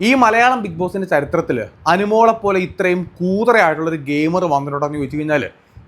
ഈ മലയാളം ബിഗ് ബോസിന്റെ ചരിത്രത്തിൽ അനുമോളെ പോലെ ഇത്രയും കൂതറയായിട്ടുള്ളൊരു ഗെയിമർ വന്നിട്ടുണ്ടോ എന്ന് ചോദിച്ചു കഴിഞ്ഞാൽ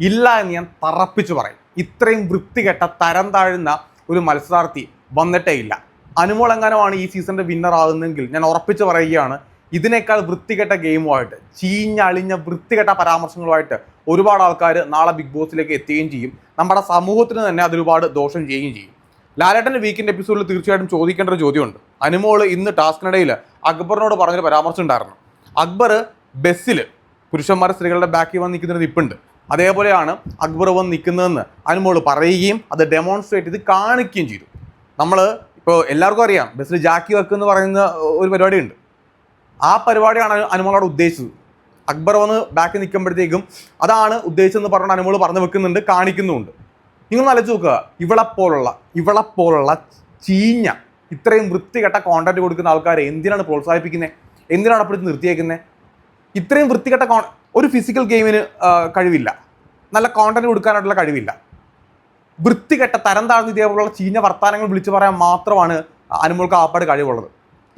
ഇല്ല എന്ന് ഞാൻ തറപ്പിച്ച് പറയും. ഇത്രയും വൃത്തികെട്ട തരം താഴുന്ന ഒരു മത്സരാർത്ഥി വന്നിട്ടേ ഇല്ല. അനുമോൾ എങ്ങാനുമാണ് ഈ സീസണിന്റെ വിന്നർ ആകുന്നതെങ്കിൽ ഞാൻ ഉറപ്പിച്ച് പറയുകയാണ് ഇതിനേക്കാൾ വൃത്തികെട്ട ഗെയിമുമായിട്ട് ചീഞ്ഞളിഞ്ഞ വൃത്തികെട്ട പരാമർശങ്ങളുമായിട്ട് ഒരുപാട് ആൾക്കാർ നാളെ ബിഗ് ബോസിലേക്ക് എത്തുകയും ചെയ്യും. നമ്മുടെ സമൂഹത്തിന് തന്നെ അതൊരുപാട് ദോഷം ചെയ്യുകയും ചെയ്യും. ലാലേട്ടന്റെ വീക്കിന്റെ എപ്പിസോഡിൽ തീർച്ചയായിട്ടും ചോദിക്കേണ്ട ഒരു ചോദ്യമുണ്ട്. അനുമോൾ ഇന്ന് ടാസ്കിനിടയിൽ അക്ബറിനോട് പറഞ്ഞൊരു പരാമർശം ഉണ്ടായിരുന്നു. അക്ബർ ബസ്സിൽ പുരുഷന്മാർ സ്ത്രീകളുടെ ബാക്കിൽ വന്ന് നിൽക്കുന്നൊരു നിപ്പുണ്ട്. അതേപോലെയാണ് അക്ബർ വന്ന് നിൽക്കുന്നതെന്ന് അനുമോൾ പറയുകയും അത് ഡെമോൺസ്ട്രേറ്റ് ചെയ്ത് കാണിക്കുകയും ചെയ്തു. നമ്മൾ ഇപ്പോൾ എല്ലാവർക്കും അറിയാം ബസ്സിൽ ജാക്കി വെക്ക് എന്ന് പറയുന്ന ഒരു പരിപാടിയുണ്ട്. ആ പരിപാടിയാണ് അനു- അനുമോളോട് ഉദ്ദേശിച്ചത്. അക്ബർ വന്ന് ബാക്കിൽ നിൽക്കുമ്പോഴത്തേക്കും അതാണ് ഉദ്ദേശിച്ചെന്ന് പറഞ്ഞുകൊണ്ട് അനുമോൾ പറഞ്ഞു വെക്കുന്നുണ്ട് കാണിക്കുന്നുമുണ്ട്. നിങ്ങൾ ആലോചിച്ച് നോക്കുക. ഇവളെപ്പോലുള്ള ഇവളെപ്പോലുള്ള ചീഞ്ഞ ഇത്രയും വൃത്തികെട്ട കോണ്ടന്റ് കൊടുക്കുന്ന ആൾക്കാരെ എന്തിനാണ് പ്രോത്സാഹിപ്പിക്കുന്നത് എന്തിനാണ് അപ്പോഴത്തെ നിർത്തിയേക്കുന്നത് ഇത്രയും വൃത്തികെട്ട കോ ഒരു ഫിസിക്കൽ ഗെയിമിന് കഴിവില്ല. നല്ല കോണ്ടന്റ് കൊടുക്കാനായിട്ടുള്ള കഴിവില്ല. വൃത്തികെട്ട തരം താഴ്ന്ന ഇതേപോലുള്ള ചീഞ്ഞ വർത്തമാനങ്ങൾ വിളിച്ചു പറയാൻ മാത്രമാണ് അനുമോൾക്ക് ആപ്പാട് കഴിവുള്ളത്.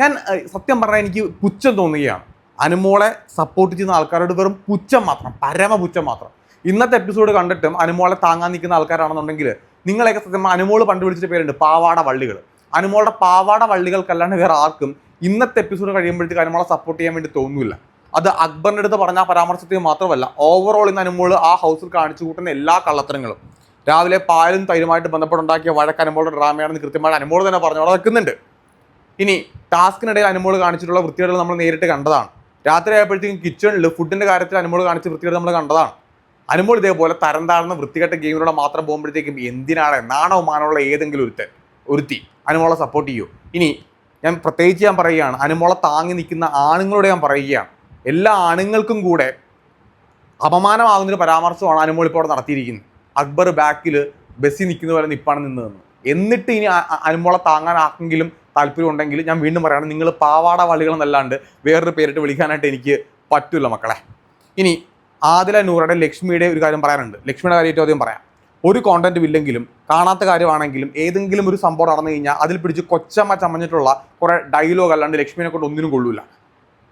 ഞാൻ സത്യം പറഞ്ഞാൽ എനിക്ക് പുച്ഛം തോന്നുകയാണ്. അനുമോളെ സപ്പോർട്ട് ചെയ്യുന്ന ആൾക്കാരോട് വെറും പുച്ഛം മാത്രം പരമ പുച്ഛം മാത്രം. ഇന്നത്തെ എപ്പിസോഡ് കണ്ടിട്ടും അനുമോളെ താങ്ങാൻ നിൽക്കുന്ന ആൾക്കാരാണെന്നുണ്ടെങ്കിൽ നിങ്ങളെയൊക്കെ സത്യം അനുമോൾ പണ്ട് വിളിച്ചിട്ട് പേരുണ്ട് പാവാട വള്ളികൾ അനുമോളുടെ പാവാട വള്ളികൾക്കല്ലാണ്ട് വേറെ ആർക്കും ഇന്നത്തെ എപ്പിസോഡ് കഴിയുമ്പോഴത്തേക്ക് അനുമോളെ സപ്പോർട്ട് ചെയ്യാൻ വേണ്ടി തോന്നുന്നില്ല അത് അക്ബറിന്റെ അടുത്ത് പറഞ്ഞ പരാമർശത്തിൽ മാത്രമല്ല ഓവറോൾ ഇന്ന് അനുമോൾ ആ ഹൗസിൽ കാണിച്ചു കൂട്ടുന്ന എല്ലാ കള്ളത്തരങ്ങളും. രാവിലെ പാലും തൈരുമായിട്ട് ബന്ധപ്പെട്ടുണ്ടാക്കിയ വഴക്ക് അനുമോളുടെ ഡ്രാമയാണെന്ന് കൃത്യമായിട്ട് അനുമോൾ തന്നെ പറഞ്ഞു അവിടെ വെക്കുന്നുണ്ട്. ഇനി ടാസ്കിനിടയിൽ അനുമോൾ കാണിച്ചിട്ടുള്ള വൃത്തികേടുകൾ നമ്മൾ നേരിട്ട് കണ്ടതാണ്. രാത്രി ആയപ്പോഴത്തേക്കും കിച്ചണിൽ ഫുഡിന്റെ കാര്യത്തിൽ അനുമോൾ കാണിച്ച വൃത്തികേട് നമ്മൾ കണ്ടതാണ്. അനുമോൾ ഇതേപോലെ തരം താഴ്ന്ന വൃത്തികെട്ട ഗെയിമിലൂടെ മാത്രം പോകുമ്പോഴത്തേക്കും എന്തിനാണ് നാണോ മാനമുള്ള ഏതെങ്കിലും ഒരുത്തൻ ഒരുത്തി. അനുമോളെ സപ്പോർട്ട് ചെയ്യൂ. ഇനി ഞാൻ പ്രത്യേകിച്ച് ഞാൻ പറയുകയാണ് അനുമോളെ താങ്ങി നിൽക്കുന്ന ആണുങ്ങളോട് ഞാൻ പറയുകയാണ്. എല്ലാ ആണുങ്ങൾക്കും കൂടെ അപമാനമാകുന്നൊരു പരാമർശമാണ് അനുമോൾ ഇപ്പോൾ അവിടെ നടത്തിയിരിക്കുന്നത്. അക്ബർ ബാക്കിൽ ബസ്സിൽ നിൽക്കുന്ന പോലെ നിപ്പാണ് നിന്നതെന്ന്. എന്നിട്ട് ഇനി അനുമോളെ താങ്ങാൻ ആർക്കെങ്കിലും താല്പര്യം ഉണ്ടെങ്കിൽ ഞാൻ വീണ്ടും പറയുകയാണ് നിങ്ങൾ പാവാട വളികളെന്നല്ലാണ്ട് വേറൊരു പേരിട്ട് വിളിക്കാനായിട്ട് എനിക്ക് പറ്റില്ല മക്കളെ. ഇനി ആദില നൂറയുടെ ലക്ഷ്മിയുടെ ഒരു കാര്യം പറയാനുണ്ട്. ലക്ഷ്മിയുടെ കാര്യം ഏറ്റവും ആദ്യം പറയാം. ഒരു കോണ്ടന്റും ഇല്ലെങ്കിലും കാണാത്ത കാര്യമാണെങ്കിലും ഏതെങ്കിലും ഒരു സംഭവം നടന്നു കഴിഞ്ഞാൽ അതിൽ പിടിച്ച് കൊച്ചമ്മ ചമഞ്ഞിട്ടുള്ള കുറേ ഡയലോഗ് അല്ലാണ്ട് ലക്ഷ്മിനെ കൊണ്ട് ഒന്നിനും കൊള്ളൂല.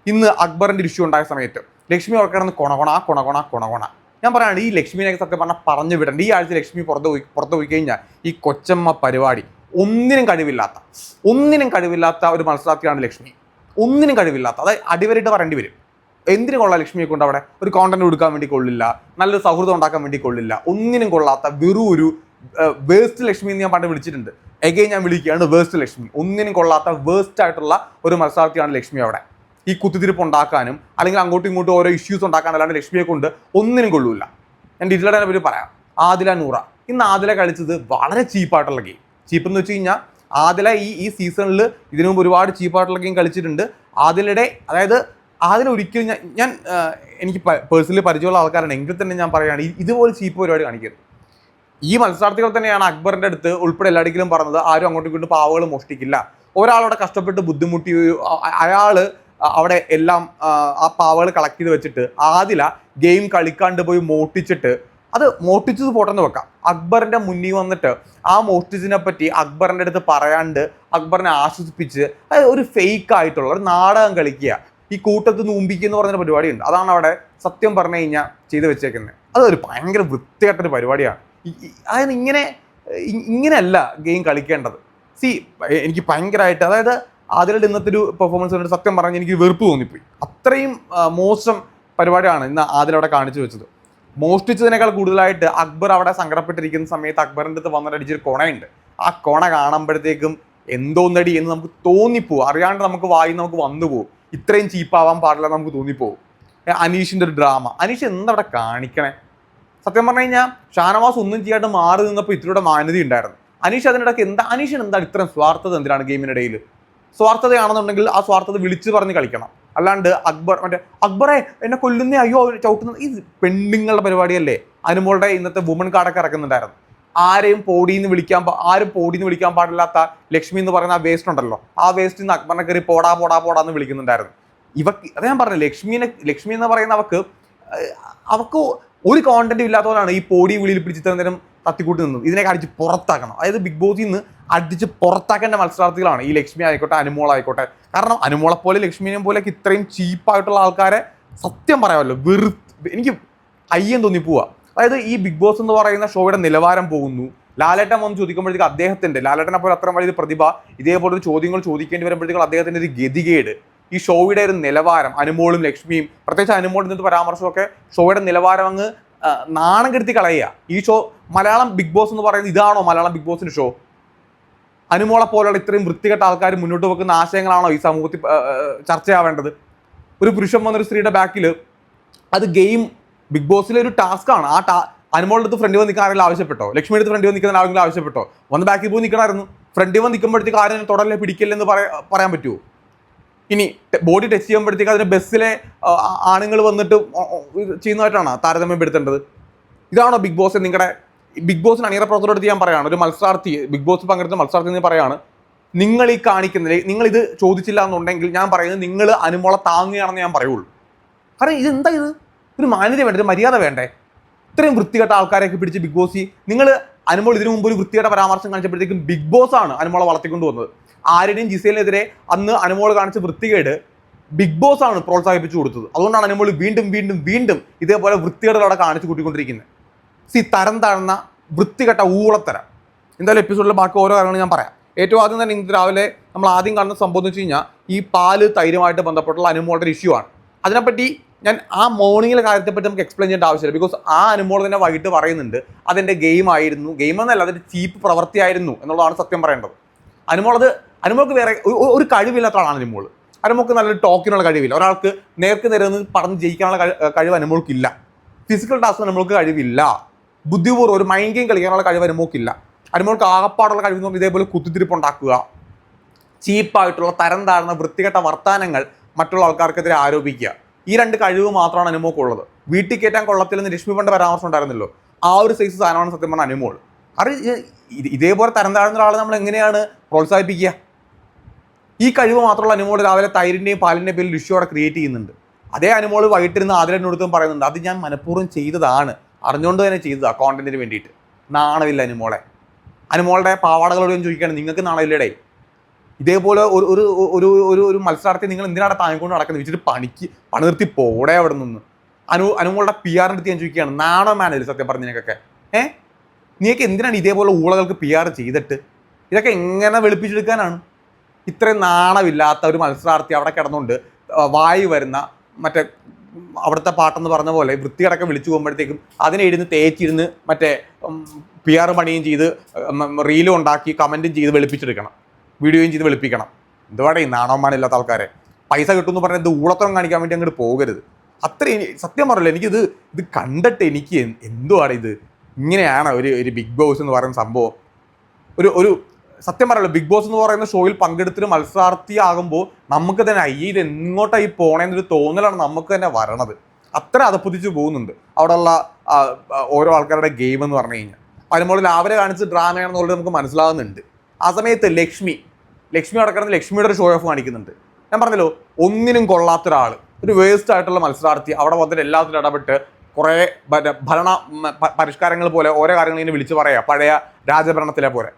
ഇന്ന് അക്ബറിന്റെ ഇഷ്യൂ ഉണ്ടായ സമയത്ത് ലക്ഷ്മി അവിടെ കിടന്ന് കൊണകൊണ കൊണകൊണ കൊണകൊണ. ഞാൻ പറയാണ് ഈ ലക്ഷ്മിനെയൊക്കെ സത്യം പറഞ്ഞാൽ പറഞ്ഞു വിടണ്ട. ഈ ആഴ്ച ലക്ഷ്മി പുറത്ത് പോയി പുറത്ത് പോയി കഴിഞ്ഞാൽ ഈ കൊച്ചമ്മ പരിപാടി ഒന്നിനും കഴിവില്ലാത്ത ഒന്നിനും കഴിവില്ലാത്ത ഒരു മത്സരാർത്ഥിയാണ് ലക്ഷ്മി. ഒന്നിനും കഴിവില്ലാത്ത അതായത് അടിവരായിട്ട് പറയേണ്ടി വരും. എന്തിനു കൊള്ളാം ലക്ഷ്മിയെ കൊണ്ട് അവിടെ? ഒരു കോണ്ടന്റ് കൊടുക്കാൻ വേണ്ടി കൊള്ളില്ല. നല്ലൊരു സൗഹൃദം ഉണ്ടാക്കാൻ വേണ്ടി കൊള്ളില്ല. ഒന്നിനും കൊള്ളാത്ത വെറും ഒരു വേസ്റ്റ് ലക്ഷ്മി എന്ന് ഞാൻ പണ്ട് വിളിച്ചിട്ടുണ്ട്. എഗെയിൻ ഞാൻ വിളിക്കുകയാണ് വേസ്റ്റ് ലക്ഷ്മി. ഒന്നിനും കൊള്ളാത്ത വേസ്റ്റ് ആയിട്ടുള്ള ഒരു മത്സരാർത്ഥിയാണ് ലക്ഷ്മി അവിടെ. ഈ കുത്തിത്തിരിപ്പ് ഉണ്ടാക്കാനും അല്ലെങ്കിൽ അങ്ങോട്ടും ഇങ്ങോട്ടും ഓരോ ഇഷ്യൂസ് ഉണ്ടാക്കാൻ അല്ലാണ്ട് ലക്ഷ്മിയെ കൊണ്ട് ഒന്നിനും കൊള്ളൂല. ഞാൻ ഡീറ്റെയിൽഡ് അതിനെ പറ്റി പറയാം. ആദില നൂറ. ഇന്ന് ആദില കളിച്ചത് വളരെ ചീപ്പായിട്ടുള്ള ഗെയിം ചീപ്പ് എന്ന് വെച്ച് കഴിഞ്ഞാൽ ആദില ഈ ഈ സീസണിൽ ഇതിനു മുമ്പ് ഒരുപാട് ചീപ്പായിട്ടുള്ള ഗെയിം കളിച്ചിട്ടുണ്ട്. ആദിലയുടെ അതായത് ആദില ഒരിക്കലും ഞാൻ ഞാൻ എനിക്ക് പേഴ്സണലി പരിചയമുള്ള ആൾക്കാരാണ്. എങ്കിൽ തന്നെ ഞാൻ പറയുകയാണ് ഇതുപോലെ ചീപ്പ് പരിപാടി കാണിക്കരുത്. ഈ മത്സരാർത്ഥികൾ തന്നെയാണ് അക്ബറിന്റെ അടുത്ത് ഉൾപ്പെടെ എല്ലായിടത്തിലും പറഞ്ഞത് ആരും അങ്ങോട്ടും ഇങ്ങോട്ടും പാവകൾ മോഷ്ടിക്കില്ല. ഒരാളവിടെ കഷ്ടപ്പെട്ട് ബുദ്ധിമുട്ടി അയാൾ അവിടെ എല്ലാം ആ, പാവകൾ കളക്ട് ചെയ്ത് വെച്ചിട്ട് ആദില ഗെയിം കളിക്കാണ്ട് പോയി മോട്ടിച്ചിട്ട് അത് മോട്ടിച്ചത് പോട്ടെന്ന് വെക്കാം. അക്ബറിന്റെ മുന്നിൽ വന്നിട്ട് ആ മോഷ്ടിച്ചതിനെ പറ്റി അക്ബറിന്റെ അടുത്ത് പറയാണ്ട് അക്ബറിനെ ആശ്വസിപ്പിച്ച് ഒരു ഫേക്ക് ആയിട്ടുള്ള ഒരു നാടകം കളിക്കുക. ഈ കൂട്ടത്ത് നൂമ്പിക്കുക എന്ന് പറഞ്ഞൊരു പരിപാടിയുണ്ട്. അതാണ് അവിടെ സത്യം പറഞ്ഞു കഴിഞ്ഞാൽ ചെയ്തു വെച്ചേക്കുന്നത് അതൊരു ഭയങ്കര വൃത്തികെട്ടൊരു പരിപാടിയാണ്. അതായത് ഇങ്ങനെ ഇങ്ങനെയല്ല ഗെയിം കളിക്കേണ്ടത്. സി എനിക്ക് ഭയങ്കരമായിട്ട് അതായത് ആദ്യമായിട്ട് ഇന്നത്തെ ഒരു പെർഫോമൻസ് കണ്ടിട്ട് സത്യം പറഞ്ഞ് എനിക്ക് വെറുപ്പ് തോന്നിപ്പോയി. അത്രയും മോശം പരിപാടിയാണ് ഇന്ന് ആദ്യം അവിടെ കാണിച്ചു വെച്ചത്. മോഷ്ടിച്ചതിനേക്കാൾ കൂടുതലായിട്ട് അക്ബർ അവിടെ സങ്കടപ്പെട്ടിരിക്കുന്ന സമയത്ത് അക്ബറിന്റെ അടുത്ത് വന്നിട്ടടിച്ചൊരു കൊണയുണ്ട്. ആ കൊണ കാണുമ്പോഴത്തേക്കും എന്തോന്നടി എന്ന് നമുക്ക് തോന്നിപ്പോവും. അറിയാണ്ട് നമുക്ക് വായി നമുക്ക് വന്നു പോകും ഇത്രയും ചീപ്പാവാൻ പാടില്ല നമുക്ക് തോന്നിപ്പോവും. അനീഷിന്റെ ഒരു ഡ്രാമ അനീഷ് എന്തവിടെ കാണിക്കണേ? സത്യം പറഞ്ഞു കഴിഞ്ഞാൽ ഷാനവാസ് ഒന്നും ചെയ്യാണ്ട് മാറി നിന്നപ്പോൾ ഇത്തിരിയുടെ മാന്യത ഉണ്ടായിരുന്നു. അനീഷ് അതിനിടയ്ക്ക് എന്താ അനീഷിന് എന്താണ് ഇത്രയും സ്വാർത്ഥത എന്തിനാണ് ഗെയിമിനിടയിൽ സ്വാർത്ഥതയാണെന്നുണ്ടെങ്കിൽ ആ സ്വാർത്ഥത വിളിച്ചു പറഞ്ഞ് കളിക്കണം. അല്ലാണ്ട് അക്ബർ മറ്റേ അക്ബറെ എന്നെ കൊല്ലുന്നേ അയ്യോ ചവിട്ടുന്ന ഈ പെണ്ണുങ്ങളുടെ പരിപാടിയല്ലേ? അനുമോളുടെ ഇന്നത്തെ വുമൺ കാർഡൊക്കെ ഇറക്കുന്നുണ്ടായിരുന്നു. ആരെയും പോടിന്ന് വിളിക്കാൻ ആരും പോടിന്ന് വിളിക്കാൻ പാടില്ലാത്ത ലക്ഷ്മി എന്ന് പറയുന്ന ആ വേസ്റ്റ് ഉണ്ടല്ലോ. ആ വേസ്റ്റ് നിന്ന് അക്ബറിനെ കയറി പോടാ പോടാ പോടാ എന്ന് വിളിക്കുന്നുണ്ടായിരുന്നു. ഇവക്ക് അത് ഞാൻ പറഞ്ഞു ലക്ഷ്മിനെ ലക്ഷ്മി എന്ന് പറയുന്ന അവക്ക് അവക്ക് ഒരു കോണ്ടന്റ് ഇല്ലാത്തവരാണ് ഈ പോടി വിളിയിൽ പിടിച്ച് നേരം തത്തിക്കൂട്ടി നിന്നത്. ഇതിനൊക്കെ അടിച്ച് പുറത്താക്കണം. അതായത് ബിഗ് ബോസിൽ നിന്ന് അടിച്ച് പുറത്താക്കേണ്ട മത്സരാർത്ഥികളാണ് ഈ ലക്ഷ്മി ആയിക്കോട്ടെ അനുമോൾ ആയിക്കോട്ടെ. കാരണം അനുമോളെ പോലെ ലക്ഷ്മിനെ പോലെയൊക്കെ ഇത്രയും ചീപ്പായിട്ടുള്ള ആൾക്കാരെ സത്യം പറയാമല്ലോ വെറു എനിക്ക് അയ്യം തോന്നി പോവാ. അതായത് ഈ ബിഗ് ബോസ് എന്ന് പറയുന്ന ഷോയുടെ നിലവാരം പോകുന്നു. ലാലേട്ടൻ വന്ന് ചോദിക്കുമ്പോഴത്തേക്ക് അദ്ദേഹത്തിന്റെ ലാലേട്ടനെ പോലെ അത്ര വലിയ പ്രതിഭ ഇതേപോലെ ഒരു ചോദ്യങ്ങൾ ചോദിക്കേണ്ടി വരുമ്പോഴത്തേക്കും അദ്ദേഹത്തിന്റെ ഒരു ഗതികേട്. ഈ ഷോയുടെ ഒരു നിലവാരം അനുമോളും ലക്ഷ്മിയും പ്രത്യേകിച്ച് അനുമോളിൽ നിന്ന് പരാമർശമൊക്കെ ഷോയുടെ നിലവാരം അങ്ങ് നാണം കെടുത്തി കളയുക. ഈ ഷോ മലയാളം ബിഗ് ബോസ് എന്ന് പറയുന്നത് ഇതാണോ മലയാളം ബിഗ് ബോസിന്റെ ഷോ? അനുമോളെ പോലുള്ള ഇത്രയും വൃത്തികെട്ട ആൾക്കാർ മുന്നോട്ട് വെക്കുന്ന ആശയങ്ങളാണോ ഈ സമൂഹത്തിൽ ചർച്ചയാവേണ്ടത്? ഒരു പുരുഷൻ വന്നൊരു സ്ത്രീയുടെ ബാക്കിൽ അത് ഗെയിം ബിഗ് ബോസിലെ ഒരു ടാസ്ക് ആണ്. ആ ടാ അനുമോളുടെ അടുത്ത് ഫ്രണ്ട് വന്ന് നിൽക്കാൻ ആരെങ്കിലും ആവശ്യപ്പെട്ടോ? ലക്ഷ്മിയുടെ അടുത്ത് ഫ്രണ്ട് വന്ന് നിൽക്കുന്ന ആരെങ്കിലും ആവശ്യപ്പെട്ടോ? വന്ന് ബാക്കിൽ പോയി നിൽക്കണമായിരുന്നു. ഫ്രണ്ട് വന്ന് നിൽക്കുമ്പോഴത്തേക്ക് ആരെയും തുടരല്ലേ പിടിക്കില്ലെന്ന് പറയാൻ പറ്റുമോ ഇനി ബോഡി ടച്ച് ചെയ്യുമ്പോഴത്തേക്ക് അതിന് ബസ്സിലെ ആണുങ്ങൾ വന്നിട്ട് ചെയ്യുന്നതായിട്ടാണ് താരതമ്യം പെടുത്തേണ്ടത്? ചെയ്യുന്നതായിട്ടാണ് താരതമ്യപ്പെടുത്തേണ്ടത് ഇതാണോ ബിഗ് ബോസ് നിങ്ങളുടെ ബിഗ് ബോസിന് അണിയറ പ്രവർത്തനം ഞാൻ പറയാണ്. ഒരു മത്സരാർത്ഥി ബിഗ് ബോസ് പങ്കെടുത്ത മത്സരാർത്ഥി എന്ന് പറയാണ്. നിങ്ങൾ ഈ കാണിക്കുന്നില്ല നിങ്ങൾ ഇത് ചോദിച്ചില്ല എന്നുണ്ടെങ്കിൽ ഞാൻ പറയുന്നത് നിങ്ങൾ അനുമോളെ താങ്ങുകയാണെന്ന് ഞാൻ പറയുള്ളൂ. കാരണം ഇതെന്താ ഇത്? ഒരു മാന്യത വേണ്ട ഒരു മര്യാദ വേണ്ടേ? ഇത്രയും വൃത്തികെട്ട ആൾക്കാരെയൊക്കെ പിടിച്ച് ബിഗ് ബോസ് നിങ്ങൾ അനുമോൾ ഇതിനു മുമ്പ് ഒരു വൃത്തികെട്ട പരാമർശം കാണിച്ചപ്പോഴത്തേക്കും ബിഗ് ബോസ് ആണ് അനുമോളെ വളർത്തിക്കൊണ്ട് വന്നത്. ആരുടെയും ജിസേലിനെതിരെ അന്ന് അനുമോൾ കാണിച്ച വൃത്തികേട് ബിഗ് ബോസ് ആണ് പ്രോത്സാഹിപ്പിച്ചു കൊടുത്തത്. അതുകൊണ്ടാണ് അനുമോൾ വീണ്ടും വീണ്ടും വീണ്ടും ഇതേപോലെ വൃത്തികേടുകളവിടെ കാണിച്ചു കൂട്ടിക്കൊണ്ടിരിക്കുന്നത്. സി തരം താഴ്ന്ന വൃത്തികെട്ട ഊളത്തരം. എന്തായാലും എപ്പിസോഡിൽ ബാക്കി ഓരോ കാര്യങ്ങളും ഞാൻ പറയാം. ഏറ്റവും ആദ്യം തന്നെ ഇന്ന് രാവിലെ നമ്മൾ ആദ്യം കാണുന്ന സംഭവം എന്ന് വെച്ച് കഴിഞ്ഞാൽ ഈ പാൽ തൈരുമായിട്ട് ബന്ധപ്പെട്ടുള്ള അനുമോളുടെ ഇഷ്യൂ ആണ്. അതിനെപ്പറ്റി ഞാൻ ആ മോർണിംഗിലെ കാര്യത്തെപ്പറ്റി നമുക്ക് എക്സ്പ്ലെയിൻ ചെയ്യേണ്ട ആവശ്യമില്ല. ബിക്കോസ് ആ അനുമോൾ തന്നെ വൈകിട്ട് പറയുന്നുണ്ട്. അതെന്റെ ഗെയിം ആയിരുന്നു. ഗെയിം എന്നല്ല അതിന്റെ ചീപ്പ് പ്രവൃത്തിയായിരുന്നു എന്നുള്ളതാണ് സത്യം പറയേണ്ടത്. അനുമോൾ അത് അനുമോൾക്ക് വേറെ ഒരു- കഴിവില്ലാത്ത ആളാണ് അനുമോൾ. അനുമോൾക്ക് നല്ലൊരു ടോക്കിനുള്ള കഴിവില്ല. ഒരാൾക്ക് നേർക്ക് നേരെ നിന്ന് പറഞ്ഞ് ജയിക്കാനുള്ള കഴി- കഴിവ് അനുമോൾക്കില്ല. ഫിസിക്കൽ ടാസ്ക് അനുമോൾക്ക് കഴിവില്ല. ബുദ്ധിപൂർവം ഒരു മൈൻഡ് ഗെയിം കളിക്കാനുള്ള കഴിവ് അനുമോൾക്കില്ല. അനുമോൾക്ക് ആകപ്പാടുള്ള കഴിവ് ഇതേപോലെ കുത്തിത്തിരിപ്പ് ഉണ്ടാക്കുക. ചീപ്പായിട്ടുള്ള തരം താഴ്ന്ന വൃത്തികെട്ട വർത്തമാനങ്ങൾ മറ്റുള്ള ആൾക്കാർക്കെതിരെ ആരോപിക്കുക. ഈ രണ്ട് കഴിവ് മാത്രമാണ് അനുമോക്കുള്ളത് വീട്ടിൽ കയറ്റാൻ കൊള്ളത്തില്ലെന്ന് രശ്മി പണ്ട് പരാമർശം ഉണ്ടായിരുന്നല്ലോ. ആ ഒരു സൈസ് സാധനമാണ് സത്യം പറഞ്ഞ അനുമോൾ. അത് ഇത് ഇതേപോലെ തരം താഴ്ന്ന ഒരാളെ നമ്മൾ എങ്ങനെയാണ് പ്രോത്സാഹിപ്പിക്കുക? ഈ കഴിവ് മാത്രമുള്ള അനുമോൾ രാവിലെ തൈരിന്റെയും പാലിന്റെയും പേരിൽ ഇഷ്യൂ അവിടെ ക്രിയേറ്റ് ചെയ്യുന്നുണ്ട്. അതേ അനുമോൾ വൈകിട്ടിരുന്ന് ആതിരനോടുത്തും പറയുന്നുണ്ട് അത് ഞാൻ മനഃപൂർവം ചെയ്തതാണ്. അറിഞ്ഞുകൊണ്ട് തന്നെ ചെയ്തതാണ് കോണ്ടന്റിന് വേണ്ടിയിട്ട്. നാണവില്ല അനുമോളെ. അനുമോളുടെ പാവാടകളോട് ഞാൻ ചോദിക്കുകയാണ് നിങ്ങൾക്ക് നാണമില്ലേടേ? ഇതേപോലെ ഒരു ഒരു ഒരു ഒരു ഒരു മത്സരാർത്ഥി നിങ്ങൾ എന്തിനാണ് താങ്ങിക്കൊണ്ട് നടക്കുന്നത്? വെച്ചിട്ട് പണിക്ക് പണി നിർത്തി പോടെ അവിടെ നിന്ന്. അനു അനുമോളുടെ പി ആറിന്റെ അടുത്ത് ഞാൻ ചോദിക്കുകയാണ് നാണോ മാനേജർ? സത്യം പറഞ്ഞതിനൊക്കെ ഏ? നീയൊക്കെ എന്തിനാണ് ഇതേപോലെ ഊളകൾക്ക് പി ആർ ചെയ്തിട്ട്? ഇതൊക്കെ എങ്ങനെ വെളുപ്പിച്ചെടുക്കാനാണ്? ഇത്രയും നാണമില്ലാത്ത ഒരു മത്സരാർത്ഥി അവിടെ കിടന്നുകൊണ്ട് വായി വരുന്ന മറ്റേ അവിടുത്തെ പാട്ടെന്ന് പറഞ്ഞ പോലെ വൃത്തികടക്കം വിളിച്ചു പോകുമ്പോഴത്തേക്കും അതിനെ ഇരുന്ന് തേച്ചിരുന്ന് മറ്റേ പി ആർ പണിയും ചെയ്ത് റീലും ഉണ്ടാക്കി കമന്റും ചെയ്ത് വെളുപ്പിച്ചെടുക്കണം. വീഡിയോയും ചെയ്ത് വെളുപ്പിക്കണം. എന്തുവാടേ നാണവന്മാരില്ലാത്ത ആൾക്കാരെ. പൈസ കിട്ടുമെന്ന് പറഞ്ഞാൽ ഇത് ഊളത്തരം കാണിക്കാൻ വേണ്ടി അങ്ങോട്ട് പോകരുത്. അത്ര സത്യം പറയല്ലോ എനിക്കിത് ഇത് കണ്ടിട്ട് എനിക്ക് എന്ത് എന്തുവാണ് ഇത്? ഇങ്ങനെയാണ് ഒരു ഒരു ബിഗ് ബോസ് എന്ന് പറയുന്ന സംഭവം. ഒരു ഒരു സത്യം പറയല്ലോ ബിഗ് ബോസ് എന്ന് പറയുന്ന ഷോയിൽ പങ്കെടുത്തിട്ട് മത്സരാർത്ഥിയാകുമ്പോൾ നമുക്ക് തന്നെ അയ്യ ഇത് എങ്ങോട്ടായി പോണേന്നൊരു തോന്നലാണ് നമുക്ക് തന്നെ വരണത്. അത്ര അതപ്പതിച്ച് പോകുന്നുണ്ട്. അവിടെയുള്ള ഓരോ ആൾക്കാരുടെ ഗെയിം എന്ന് പറഞ്ഞു കഴിഞ്ഞാൽ പലപ്പോഴും രാവിലെ കാണിച്ച് ഡ്രാമയാണെന്നുള്ളത് നമുക്ക് മനസ്സിലാകുന്നുണ്ട് ആ സമയത്ത് ലക്ഷ്മി ലക്ഷ്മി നടക്കുന്നത് ലക്ഷ്മിയുടെ ഒരു ഷോ ഓഫ് കാണിക്കുന്നുണ്ട്. ഞാൻ പറഞ്ഞല്ലോ ഒന്നിനും കൊള്ളാത്ത ഒരാൾ ഒരു വേസ്റ്റ് ആയിട്ടുള്ള മത്സരാർത്ഥി അവിടെ വന്നിട്ട് എല്ലാത്തിലും ഇടപെട്ട് കുറേ ഭരണ പരിഷ്കാരങ്ങൾ പോലെ ഓരോ കാര്യങ്ങൾ ഇങ്ങനെ വിളിച്ച് പറയാം പഴയ രാജഭരണത്തിലെ പോലെ.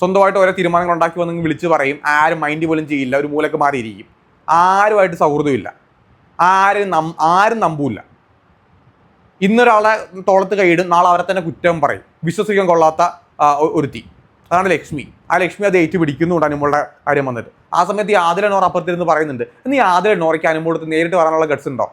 സ്വന്തമായിട്ട് ഓരോ തീരുമാനങ്ങൾ ഉണ്ടാക്കി വന്നെങ്കിൽ വിളിച്ച് പറയും ആരും മൈൻഡ് പോലും ചെയ്യില്ല ഒരു മൂലക്ക് മാറിയിരിക്കും. ആരുമായിട്ട് സൗഹൃദമില്ല. ആരും നം ആരും നമ്പൂല്ല. ഇന്നൊരാളെ തോളത്ത് കൈയിടും നാളെ അവരെ തന്നെ കുറ്റം പറയും. വിശ്വസിക്കാൻ കൊള്ളാത്ത ഒരുത്തി. അതാണ് ലക്ഷ്മി. ആ ലക്ഷ്മി അത് ഏറ്റു പിടിക്കുന്നുണ്ട് അനുമോളുടെ കാര്യം വന്നിട്ട്. ആ സമയത്ത് ഈ ആദില നോറ അപ്പുറത്തിരുന്ന് പറയുന്നുണ്ട് ഈ ആദില നോറയ്ക്ക് അനുമോളത്ത് നേരിട്ട് വരാനുള്ള ഗട്സ് ഉണ്ടോ?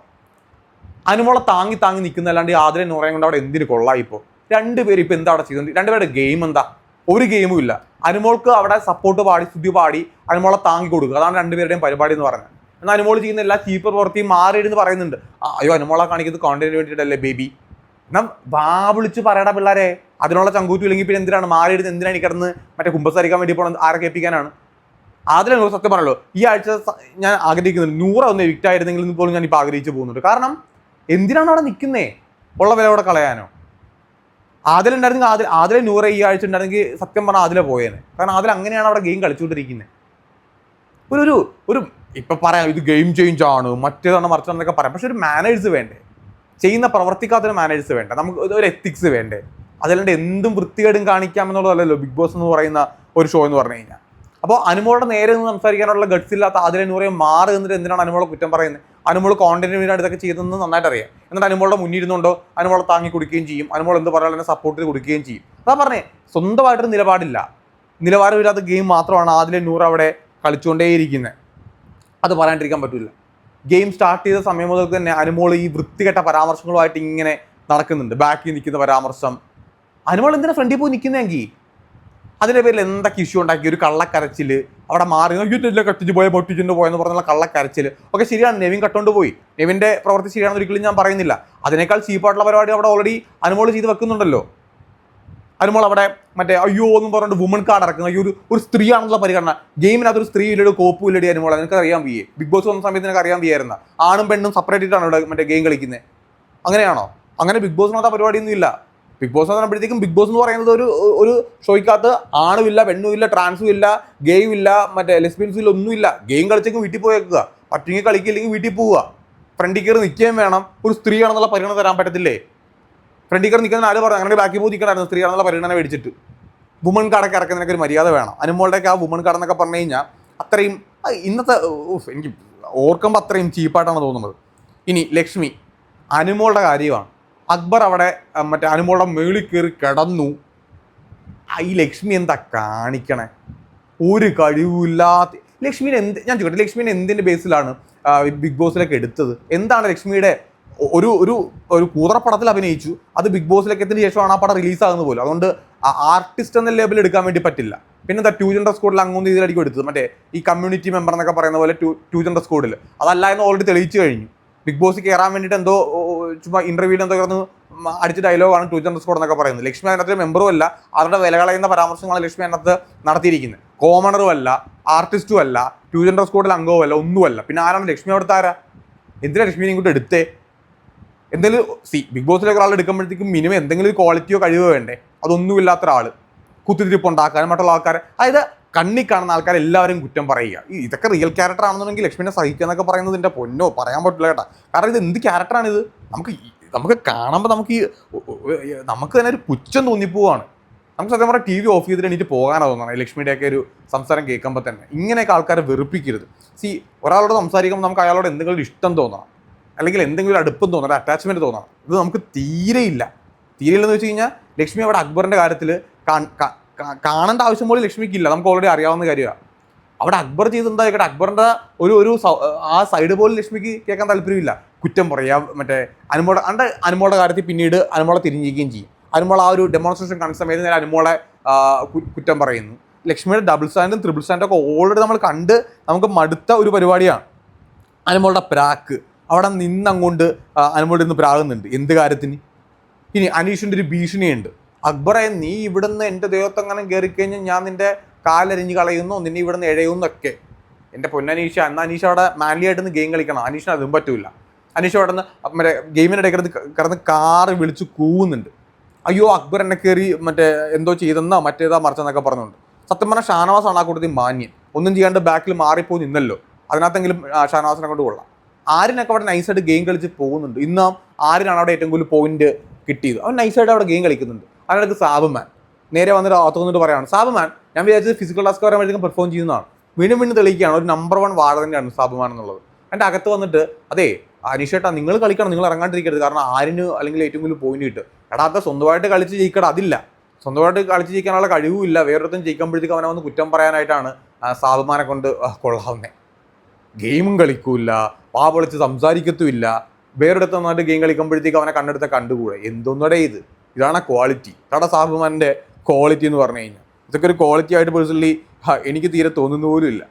അനുമോളെ താങ്ങി താങ്ങി നിൽക്കുന്നല്ലാണ്ട് ഈ ആദില നോറയും കൊണ്ട് അവിടെ എന്തിന് കൊള്ളാം രണ്ടുപേരും ഇപ്പോൾ എന്താ അവിടെ ചെയ്തുകൊണ്ട് രണ്ടുപേരുടെ ഗെയിം എന്താ? ഒരു ഗെയിമും ഇല്ല. അനുമോൾക്ക് അവിടെ സപ്പോർട്ട് പാടി സ്തുതി പാടി അനുമോളെ താങ്ങി കൊടുക്കുക. അതാണ് രണ്ടുപേരുടെയും പരിപാടി എന്ന് പറഞ്ഞത് എന്നാൽ അനുമോൾ ചെയ്യുന്ന എല്ലാ ചീപ്പ് പ്രവൃത്തിയും മാറിയിരുന്നു പറയുന്നുണ്ട്. അയ്യോ അനുമോളെ കാണിക്കുന്നത് കോണ്ടന്റിന് വേണ്ടിയിട്ടല്ലേ ബേബി എന്നാൽ വാ വിളിച്ച് പറയടാ പിള്ളേരെ അതിനുള്ള ചങ്കൂറ്റു ഇല്ലെങ്കിൽ പിന്നെ എന്തിനാണ്? മാറിയിരുന്ന് എന്തിനാണ് ഈ കിടന്ന് മറ്റേ കുമ്പസാരിക്കാൻ വേണ്ടി പോകണം ആരെ കേൾപ്പിക്കാനാണ്? നിങ്ങൾ സത്യം പറഞ്ഞല്ലോ ഈ ആഴ്ച ഞാൻ ആഗ്രഹിക്കുന്നുണ്ട്. ഒന്ന് എവിക്റ്റ് ആയിരുന്നെങ്കിൽ എന്ന് പോലും ഞാൻ ഇപ്പോൾ ആഗ്രഹിച്ചു പോകുന്നുണ്ട്. കാരണം എന്തിനാണ് അവിടെ നിൽക്കുന്നേ? ഉള്ള വില അവിടെ കളയാനോ? ആദിലുണ്ടായിരുന്നെങ്കിൽ ആദിൽ ആദിലെ നൂറ് ഈ ആഴ്ച ഉണ്ടായിരുന്നെങ്കിൽ സത്യം പറഞ്ഞാൽ ആദിലെ പോയേനെ. കാരണം ആദിൽ അങ്ങനെയാണ് അവിടെ ഗെയിം കളിച്ചുകൊണ്ടിരിക്കുന്നത് ഒരു ഒരു ഒരു ഇപ്പം പറയാം ഇത് ഗെയിം ചേഞ്ച് ആണ്. മറ്റേതാണ് മറിച്ചാണെന്നൊക്കെ പറയാം. പക്ഷെ ഒരു മാനേഴ്സ് വേണ്ടേ? ചെയ്യുന്ന പ്രവർത്തിക്കാത്തൊരു മാനേജേഴ്സ് വേണ്ട? നമുക്ക് ഒരു- എത്തിക്സ് വേണ്ടേ? അതല്ലാണ്ട് എന്തും വൃത്തികേടും കാണിക്കാമെന്നുള്ളതല്ലല്ലോ ബിഗ് ബോസ് എന്ന് പറയുന്ന ഒരു ഷോ എന്ന് പറഞ്ഞു കഴിഞ്ഞാൽ. അപ്പോൾ അനുമോളുടെ നേരെ നിന്ന് സംസാരിക്കാനുള്ള ഗഡ്സ് ഇല്ലാത്ത അതിലെ നൂറെ മാറി നിന്നിട്ട് എന്തിനാണ് അനുമോളെ കുറ്റം പറയുന്നത്? അനുമോൾ കോണ്ടന്റിന് വേണ്ടി ഇതൊക്കെ ചെയ്തതെന്ന് നന്നായിട്ട് അറിയാം. എന്നിട്ട് അനുമോളുടെ മുന്നിരുന്നുണ്ടോ അനുമോളെ താങ്ങി കൊടുക്കുകയും ചെയ്യും. അനുമോൾ എന്ത് പറയാനുള്ള സപ്പോർട്ട് കൊടുക്കുകയും ചെയ്യും. അതാ പറഞ്ഞേ സ്വന്തമായിട്ടൊരു നിലപാടില്ല. നിലവാരമില്ലാത്ത ഗെയിം മാത്രമാണ് ആദിലെ നൂറ് അവിടെ കളിച്ചുകൊണ്ടേയിരിക്കുന്നത്. അത് പറയാണ്ടിരിക്കാൻ പറ്റില്ല ഗെയിം സ്റ്റാർട്ട് ചെയ്ത സമയം മുതൽ തന്നെ അനുമോൾ ഈ വൃത്തികെട്ട പരാമർശങ്ങളുമായിട്ട് ഇങ്ങനെ നടക്കുന്നുണ്ട്. ബാക്കിൽ നിൽക്കുന്ന പരാമർശം. അനുമോൾ എന്തിനാ ഫ്രണ്ടിൽ പോയി നിൽക്കുന്നതെങ്കിൽ അതിന്റെ പേരിൽ എന്തൊക്കെ ഇഷ്യൂ ഉണ്ടാക്കി? ഒരു കള്ളക്കരച്ചിൽ അവിടെ മാറി യൂട്യൂബിലെ കട്ടിച്ച് പോയ പൊട്ടിച്ചിട്ട് പോയെന്ന് പറഞ്ഞുള്ള കള്ളക്കരച്ചിൽ ഒക്കെ ശരിയാണ്. നെവിൻ കട്ടോണ്ട് പോയി. നെവിന്റെ പ്രവൃത്തി ശരിയാണെന്ന് ഒരിക്കലും ഞാൻ പറയുന്നില്ല. അതിനേക്കാൾ ചീപ്പായിട്ടുള്ള പരിപാടി അവിടെ ഓൾറെഡി അനുമോൾ ചെയ്ത് വെക്കുന്നുണ്ടല്ലോ. അനുമോൾ അവിടെ മറ്റേ അയ്യോ എന്ന് പറഞ്ഞിട്ട് വുമൺ കാർഡ് ഇറക്കുന്നത്. അയ്യോ ഒരു ഒരു സ്ത്രീയാണെന്നുള്ള പരിഗണന. ഗെയിമിനകത്ത് ഒരു സ്ത്രീ ഇല്ലൊരു കോപ്പും ഇല്ലടി അനുമോൾ നിനക്ക് അറിയാൻ വയ്യേ. ബിഗ് ബോസ് വന്ന സമയത്ത് നിനക്ക് അറിയാൻ വയ്യായിരുന്ന. ആണും പെണ്ണും സെപ്പറേറ്റ് ആയിട്ടാണ് ഇവിടെ മറ്റേ ഗെയിം കളിക്കുന്നത്. അങ്ങനെയാണോ? അങ്ങനെ ബിഗ് ബോസിനകത്ത് പരിപാടിയൊന്നും ഇല്ല. ബിഗ് ബോസ് എന്ന് പറയുമ്പോഴത്തേക്കും ബിഗ് ബോസ് എന്ന് പറയുന്നത് ഒരു ഒരു ഷോയ്ക്കകത്ത് ആണുമില്ല പെണ്ണും ഇല്ല ട്രാൻസും ഇല്ല ഗെയിം ഇല്ല മറ്റേ ലെസ്ബിയൻസും ഇല്ല ഒന്നുമില്ല ഗെയിം കളിച്ചെങ്കിൽ വീട്ടിൽ പോയേക്കുക. പറ്റുമെങ്കിൽ കളിക്കില്ലെങ്കിൽ വീട്ടിൽ പോവുക. ഫ്രണ്ടിൽ നിൽക്കുകയും വേണം. ഒരു സ്ത്രീയാണെന്നുള്ള പരിഗണന തരാൻ പറ്റത്തില്ലേ? ഫ്രണ്ടിൽ കയറി നിൽക്കുന്ന ആര് പറഞ്ഞു അങ്ങനെ ബാക്കി പോയി നിൽക്കണമായിരുന്നു സ്ത്രീയാണെന്നുള്ള പരിഗണന മേടിച്ചിട്ട്. വുമൺ കാർഡൊക്കെ ഇറക്കുന്നതിനൊക്കെ ഒരു മര്യാദ വേണം. അനുമോളുടെയൊക്കെ ആ വുമൺ കടന്നൊക്കെ പറഞ്ഞു കഴിഞ്ഞാൽ അത്രയും ഇന്നത്തെ എനിക്ക് ഓർക്കുമ്പോൾ അത്രയും ചീപ്പായിട്ടാണ് തോന്നുന്നത്. ഇനി ലക്ഷ്മി അനുമോളുടെ കാര്യമാണ്. അക്ബർ അവിടെ മറ്റേ അനുമോളുടെ മേളിൽ കയറി കിടന്നു. ഈ ലക്ഷ്മി എന്താ കാണിക്കണേ? ഒരു കഴിവില്ലാത്ത ലക്ഷ്മിനെ എന്ത് ഞാൻ ചോദിക്കട്ടെ ലക്ഷ്മിനെ എന്തിന്റെ ബേസിലാണ് ബിഗ് ബോസിലൊക്കെ എടുത്തത്? എന്താണ് ലക്ഷ്മിയുടെ ഒരു ഒരു ഒരു കൂതറപ്പടത്തിൽ അഭിനയിച്ചു. അത് ബിഗ് ബോസിലേക്ക് എത്തിയ ശേഷമാണ് ആ പടം റിലീസാകുന്നത് പോലും. അതുകൊണ്ട് ആർട്ടിസ്റ്റ് എന്ന ലേബിൾ എടുക്കാൻ വേണ്ടി പറ്റില്ല. പിന്നെ എന്താ ടൂ ജെൻഡർ സ്കോഡിൽ അങ്ങൊന്നും ഇതിലായിരിക്കും എടുത്തത്. മറ്റേ ഈ കമ്മ്യൂണിറ്റി മെമ്പർ എന്നൊക്കെ പറയുന്ന പോലെ ടൂ ടൂ ജെൻഡർ സ്കോഡിൽ അതല്ല എന്ന് ഓൾറെഡി തെളിയിച്ചു കഴിഞ്ഞു. ബിഗ് ബോസ് കയറാൻ വേണ്ടിയിട്ട് എന്തോ ചുമ്മാ ഇന്റർവ്യൂ എന്തോ കിടന്ന് അടിച്ച ഡയലോഗാണ് ടൂ ജെൻഡർ സ്കോഡ് എന്നൊക്കെ പറയുന്നത്. ലക്ഷ്മി അതിനകത്ത് മെമ്പറും അല്ല അവരുടെ വില കളയുന്ന പരാമർശങ്ങളാണ് ലക്ഷ്മി അതിനകത്ത് നടത്തിയിരിക്കുന്നത്. കോമണറും അല്ല ആർട്ടിസ്റ്റും അല്ല ടൂ ജെൻഡർ സ്കോഡിൽ അംഗവും അല്ല ഒന്നുമല്ല. പിന്നെ ആരാണ് ലക്ഷ്മി അവിടുത്തെ ആരാ? എന്തിനാ ലക്ഷ്മിനെ ഇങ്ങോട്ട് എടുത്തേ? എന്തെങ്കിലും സി ബിഗ് ബോസിലൊക്കെ ഒരാൾ എടുക്കുമ്പോഴത്തേക്കും മിനിമം എന്തെങ്കിലും ക്വാളിറ്റിയോ കഴിവോ വേണ്ടേ? അതൊന്നുമില്ലാത്ത ഒരാൾ കുത്തിരിപ്പ് ഉണ്ടാക്കാനും മറ്റുള്ള ആൾക്കാർ അതായത് കണ്ണി കാണുന്ന ആൾക്കാർ എല്ലാവരും കുറ്റം പറയുക. ഈ ഇതൊക്കെ റിയൽ ക്യാരക്ടർ ആണെന്നുണ്ടെങ്കിൽ ലക്ഷ്മിനെ സഹിക്കുക എന്നൊക്കെ പറയുന്നത് എന്റെ പൊന്നോ പറയാൻ പറ്റില്ല കേട്ടോ. കാരണം ഇത് എന്ത് ക്യാരക്ടറാണ് ഇത്? നമുക്ക് നമുക്ക് കാണുമ്പോൾ നമുക്ക് ഈ നമുക്ക് തന്നെ ഒരു പുച്ഛം തോന്നിപ്പോവാണ്. നമുക്ക് സത്യം പറഞ്ഞാൽ ടി വി ഓഫ് ചെയ്തിട്ട് എനിക്ക് പോകാനാണ് തോന്നുന്നത് ലക്ഷ്മിയുടെയൊക്കെ ഒരു സംസാരം കേൾക്കുമ്പോൾ തന്നെ. ഇങ്ങനെയൊക്കെ ആൾക്കാരെ വെറുപ്പിക്കരുത്. സി ഒരാളോട് സംസാരിക്കുമ്പോൾ നമുക്ക് അയാളോട് എന്തെങ്കിലും ഇഷ്ടം തോന്നണം അല്ലെങ്കിൽ എന്തെങ്കിലും അടുപ്പം തോന്നണം അറ്റാച്ച്മെന്റ് തോന്നണം. ഇത് നമുക്ക് തീരെയില്ല തീരെയില്ലെന്ന് വെച്ച് കഴിഞ്ഞാൽ ലക്ഷ്മി അവിടെ അക്ബറിന്റെ കാര്യത്തിൽ കാണേണ്ട ആവശ്യം പോലും ലക്ഷ്മിക്കില്ല നമുക്ക് ഓൾറെഡി അറിയാവുന്ന കാര്യമാണ് അവിടെ അക്ബർ ചെയ്തെന്തായിക്കട്ടെ അക്ബറിന്റെ ഒരു ഒരു ആ സൈഡ് പോലും ലക്ഷ്മിക്ക് കേൾക്കാൻ താല്പര്യമില്ല. കുറ്റം പറയാം മറ്റേ അനുമോടെ അണ്ട് അനുമോളുടെ കാര്യത്തിൽ പിന്നീട് അനുമോളെ തിരിഞ്ഞിരിക്കുകയും ചെയ്യും. അനുമോൾ ആ ഒരു ഡെമോൺസ്ട്രേഷൻ കണ്ട സമയത്ത് നേരെ അനുമോളെ കുറ്റം പറയുന്നു. ലക്ഷ്മിയുടെ ഡബിൾ സ്റ്റാൻഡും ത്രിബിൾ സ്റ്റാൻഡും ഒക്കെ ഓൾറെഡി നമ്മൾ കണ്ട് നമുക്ക് മടുത്ത ഒരു പരിപാടിയാണ്. അനുമോളുടെ പ്രാക്ക്. അവിടെ നിന്നങ്ങോണ്ട് അനുമോട് നിന്ന് പ്രാകുന്നുണ്ട് എന്ത് കാര്യത്തിന്? ഇനി അനീഷിന്റെ ഒരു ഭീഷണിയുണ്ട്. അക്ബറെ നീ ഇവിടുന്ന് എന്റെ ദേഹത്തെങ്ങനെ കയറി കഴിഞ്ഞാൽ ഞാൻ നിന്റെ കാലരിഞ്ഞ് കളയുന്നു നിന്നെ ഇവിടുന്ന് എഴയുന്നൊക്കെ എന്റെ പൊന്നനീഷ എന്നാൽ അനീഷ അവിടെ മാൻലി ആയിട്ട് ഗെയിം കളിക്കണം. അനീഷിന് അതും പറ്റൂല. അനീഷ അവിടെ നിന്ന് മറ്റേ ഗെയിമിനിടെ കിടന്ന് കിടന്ന് കാറ് വിളിച്ച് കൂവുന്നുണ്ട്. അയ്യോ അക്ബർ എന്നെ കയറി മറ്റേ എന്തോ ചെയ്തെന്നോ മറ്റേതാ മറിച്ചെന്നൊക്കെ പറഞ്ഞുകൊണ്ട്. സത്യം പറഞ്ഞാൽ ഷാനവാസാണ് ആ കൂട്ടത്തിൽ മാന്യൻ. ഒന്നും ചെയ്യാണ്ട് ബാക്കിൽ മാറിപ്പോയി നിന്നല്ലോ. അതിനകത്തെങ്കിലും ഷാനവാസിനെ കൊണ്ട് കൊള്ളാം. ആരിനൊക്കെ അവിടെ നൈസായിട്ട് ഗെയിം കളിച്ച് പോകുന്നുണ്ട്. ഇന്ന് ആരിനാണ് അവിടെ ഏറ്റവും കൂടുതൽ പോയിന്റ് കിട്ടിയത്. അവൻ നൈസായിട്ട് അവിടെ ഗെയിം കളിക്കുന്നുണ്ട്. അതിനടുത്ത് സാബുമാൻ. നേരെ വന്നിട്ട് അകത്ത് വന്നിട്ട് പറയുകയാണ് സാബുമാൻ ഞാൻ വിചാരിച്ചത് ഫിസിക്കൽ ടാസ്ക് പറയുമ്പോഴത്തേക്കും പെർഫോം ചെയ്യുന്നതാണ്. വീണ്ടും വീണ്ടും തെളിയിക്കുകയാണ് ഒരു നമ്പർ വൺ വാർഡ് തന്നെയാണ് സാബുമാൻ എന്നുള്ളത്. എന്റെ അകത്ത് വന്നിട്ട് അതെ അനീഷേട്ടാ നിങ്ങൾ കളിക്കണം നിങ്ങൾ ഇറങ്ങാണ്ടിരിക്കരുത്. കാരണം ആരിന് അല്ലെങ്കിൽ ഏറ്റവും കൂടുതൽ പോയിന്റ് കിട്ടും. എടാ അത് സ്വന്തമായിട്ട് കളിച്ച് ജയിക്കട അതില്ല. സ്വന്തമായിട്ട് കളിച്ച് ജയിക്കാനുള്ള കഴിവുമില്ല. വേറൊരുത്തും ജയിക്കുമ്പോഴത്തേക്കും അവനെ വന്ന് കുറ്റം പറയാനായിട്ടാണ് സാബുമാനെ കൊണ്ട് കൊള്ളാവുന്നത് ഗെയിമും കളിക്കൂല. വാ പൊളിച്ച് സംസാരിക്കത്തുമില്ല. വേറെടുത്ത് നന്നായിട്ട് ഗെയിം കളിക്കുമ്പോഴത്തേക്ക് അവനെ കണ്ടെടുത്ത കണ്ടുകൂടെ? എന്തൊന്നടേ ഇത്? ഇതാണ് ക്വാളിറ്റി ഇതാണ് സാഹുമാന്റെ ക്വാളിറ്റി എന്ന് പറഞ്ഞു കഴിഞ്ഞാൽ. ഇതൊക്കെ ഒരു ക്വാളിറ്റി ആയിട്ട് പേഴ്സണലി എനിക്ക് തീരെ തോന്നുന്ന പോലും ഇല്ല.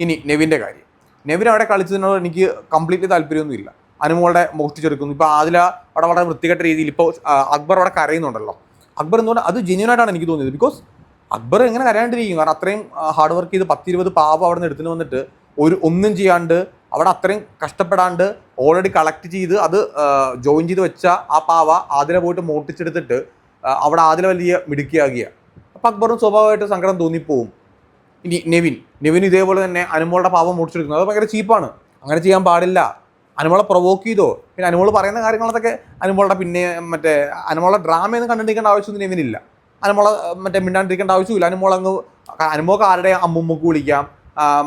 ഇനി നെവിന്റെ കാര്യം. നെവിൻ അവിടെ കളിച്ചതിനോട് എനിക്ക് കംപ്ലീറ്റ്ലി താല്പര്യമൊന്നുമില്ല. അനുമോളുടെ മോഷ്ടിച്ചെടുക്കുന്നു ഇപ്പോൾ അതിൽ അവിടെ വളരെ വൃത്തികെട്ട രീതിയിൽ ഇപ്പോൾ അക്ബർ അവിടെ കരയുന്നുണ്ടല്ലോ. അക്ബർ എന്തുകൊണ്ട് അത് ജെന്യൂൻ ആയിട്ടാണ് എനിക്ക് തോന്നിയത്. ബിക്കോസ് അക്ബർ എങ്ങനെ കരയാണ്ടിരിക്കും. കാരണം അത്രയും ഹാർഡ് വർക്ക് ചെയ്ത് പത്തിരുപത് പാവം അവിടെ നിന്ന് എടുത്തിട്ട് വന്നിട്ട് ഒരു ഒന്നും ചെയ്യാണ്ട് അവിടെ അത്രയും കഷ്ടപ്പെടാണ്ട് ഓൾറെഡി കളക്ട് ചെയ്ത് അത് ജോയിൻ ചെയ്ത് വെച്ച ആ പാവ ആതിരെ പോയിട്ട് മോട്ടിച്ചെടുത്തിട്ട് അവിടെ ആതിര വലിയ മിടുക്കിയാകിയ. അപ്പം അക്ബറും സ്വാഭാവികമായിട്ട് സങ്കടം തോന്നിപ്പോവും. ഇനി നെവിൻ നെവിൻ ഇതേപോലെ തന്നെ അനുമോളുടെ പാവം മോട്ടിച്ചെടുക്കുന്നു അത് ഭയങ്കര ചീപ്പാണ് അങ്ങനെ ചെയ്യാൻ പാടില്ല. അനുമോളെ പ്രൊവോക്ക് ചെയ്തോ? പിന്നെ അനുമോൾ പറയുന്ന കാര്യങ്ങളൊക്കെ അനുമോളുടെ പിന്നെ മറ്റേ അനുമോളെ ഡ്രാമയൊന്നും കണ്ടിരിക്കേണ്ട ആവശ്യമൊന്നും നെവിനില്ല. അനുമോളെ മറ്റേ മിണ്ടാണ്ടിരിക്കേണ്ട ആവശ്യമില്ല അനുമോൾ അങ്ങ് അനുമോൾക്ക് ആരുടെ അമ്മുമ്മക്ക് വിളിക്കാം.